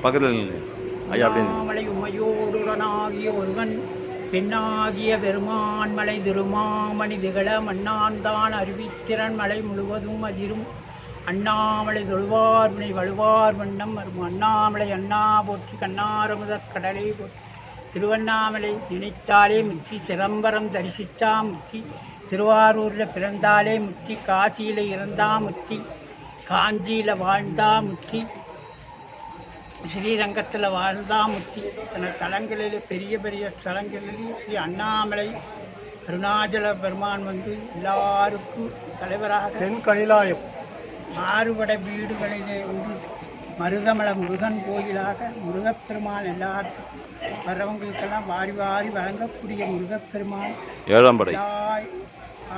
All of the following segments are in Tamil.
பக்கத்தில் ஐயா அப்படின்னு ஒருவன் பெண்ணாகிய பெருமான் மலை திருமாமணி திகழ மண்ணான்தான் அருவித்திறன் மலை முழுவதும் அதிரும். அண்ணாமலை தொழுவார் வினை வழுவார் வண்ணம் வரும். அண்ணாமலை அண்ணா போற்றி கண்ணாரமுதக் கடலை போற்றி. திருவண்ணாமலை நினைத்தாலே முற்றி சிதம்பரம் தரிசித்தா முற்றி. திருவாரூரில் பிறந்தாலே முற்றி. காசியில் இறந்தா முற்றி. காஞ்சியில் வாழ்ந்தா முற்றி. ஸ்ரீரங்கத்தில் வாழ்ந்தா முத்தி. சில தலங்களில் பெரிய பெரிய ஸ்தலங்களில் ஸ்ரீ அண்ணாமலை அருணாச்சல பெருமான் வந்து எல்லாருக்கும் தலைவராக தென் கைலாயம். மாறுபட வீடுகளிலே வந்து மருதமல முருகன் கோயிலாக முருகப்பெருமான் எல்லாருக்கும் வர்றவங்களுக்கெல்லாம் வாரி வாரி வழங்கக்கூடிய முருகப்பெருமான். ஏழாம் படை.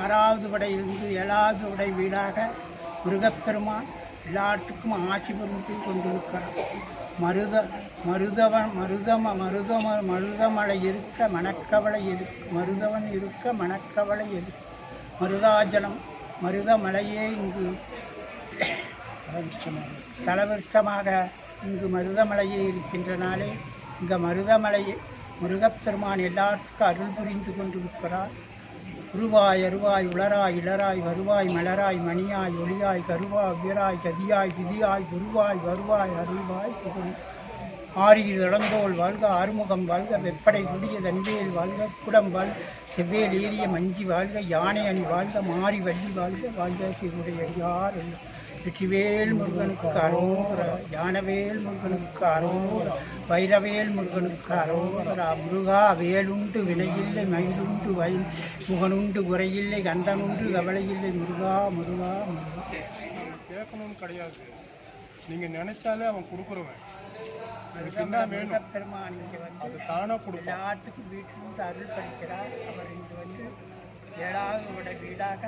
ஆறாவது படையிலிருந்து ஏழாவது படை வீடாக முருகப்பெருமான். எல்லாத்துக்கும் ஆசி புரிந்து கொண்டிருக்கிறார். மருத மருதவன் மருதம மருதம மருதமலை இருக்க மணக்கவலை இருக்க மருதவன் இருக்க மணக்கவலை இருக்க மருதாஜலம் மருதமலையே இங்கு தலவிருஷமாக இங்கு மருதமலையே இருக்கின்ற நாளே மருதமலையை முருகப்பெருமான் எல்லாத்துக்கும் அருள் புரிந்து கொண்டிருக்கிறார். உருவாய் அருவாய் உளராய் இளராய் வருவாய் மலராய் மணியாய் ஒளியாய் கருவாய் உயராய் கதியாய் திதியாய் குருவாய் வருவாய் அருள்வாய் புகழ் ஆரியில் இளந்தோல் வாழ்க ஆறுமுகம் வாழ்க வெப்படை குடிய தன்வேல் வாழ்க குடம் வாழ்க செவ்வேல் ஏறிய மஞ்சி வாழ்க யானை அணி வாழ்க மாறி வள்ளி வாழ்க வாழ்க சிறுடைய யார் எல்லாம். வெற்றிவேல் முருகனுக்கு அரோகர யானவேல் முருகனுக்கு அரோகர வைரவேல் முருகனுக்கு அரோகரா முருகா வேலுண்டு வினையில்லை மயிலுண்டு வயல் முகனுண்டு குறையில்லை கந்தனுண்டு கவலையில்லை முருகா முருகா முருகா. கேட்கணும்னு கிடையாது. நீங்கள் நினைச்சாலே அவன் கொடுக்குறவன். அதுக்கு என்ன வேணும்? இங்கே வந்து தானாக கொடுப்பான். எல்லாத்துக்கும் வீட்டிலிருந்து அருள் பறிக்கிறார் அவர் இங்கு வந்து ஏழாவது வீடாக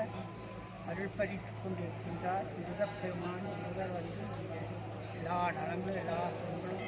அருள்படித்து கொண்டிருக்கின்றார் முருகப்பெருமான் முருகர் வந்து எல்லா நலங்களும் எல்லா சுகங்களும்